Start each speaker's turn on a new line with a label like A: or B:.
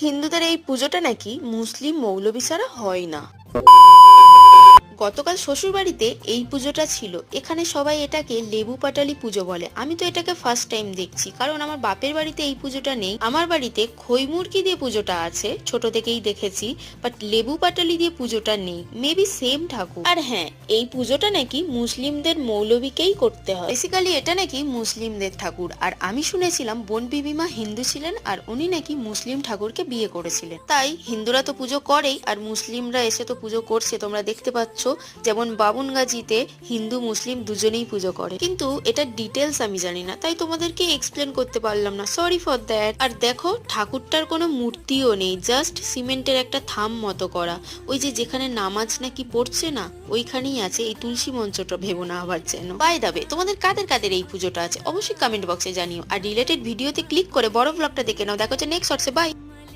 A: হিন্দুদের এই পুজোটা নাকি মুসলিম মৌলবি ছাড়া হয় না। গতকাল শ্বশুরবাড়িতে এই পুজোটা ছিল। এখানে সবাই এটাকে লেবু পাটালি পুজো বলে। আমি তো এটাকে ফার্স্ট টাইম দেখছি। কারণ আমার বাপের বাড়িতে এই পুজোটা নেই। আমার বাড়িতে খই মুরগি দিয়ে পুজোটা আছে। ছোট থেকেই দেখেছি। বাট লেবু পাটালি দিয়ে পুজোটা নেই। মেবি সেম ঠাকুর। আর হ্যাঁ এই পুজোটা নাকি মুসলিমদের মৌলবীকেই করতে হয়। বেসিক্যালি এটা নাকি মুসলিমদের ঠাকুর। আর আমি শুনেছিলাম বোন বিবিমা হিন্দু ছিলেন আর উনি নাকি মুসলিম ঠাকুরকে বিয়ে করেছিলেন। তাই হিন্দুরা তো পুজো করেই আর মুসলিমরা এসে তো পুজো করছে। তোমরা দেখতে পাচ্ছ। যেমন বাবুনগাজিতে হিন্দু, মুসলিম দুজনেই পুজো করে। কিন্তু এটা ডিটেলস আমি জানি না, তাই তোমাদেরকে এক্সপ্লেন করতে পারলাম না। সরি ফর দ্যাট আর দেখো, ঠাকুরটার কোনো মূর্তিও নেই জাস্ট সিমেন্টের একটা থাম মতো করা। ওই যে যেখানে নামাজ নাকি পড়ছে না, ওইখানেই আছে, এই তুলসী মঞ্চটা, ভেবো না আবার যেন। বাই দাবে তোমাদের কাদের কাদের এই পুজোটা আছে? অবশ্যই কমেন্ট বক্সে জানিও। আর রিলেটেড ভিডিওতে ক্লিক করে বড় ব্লগটা দেখে নাও। দেখো যে নেক্সট শর্টসে বাই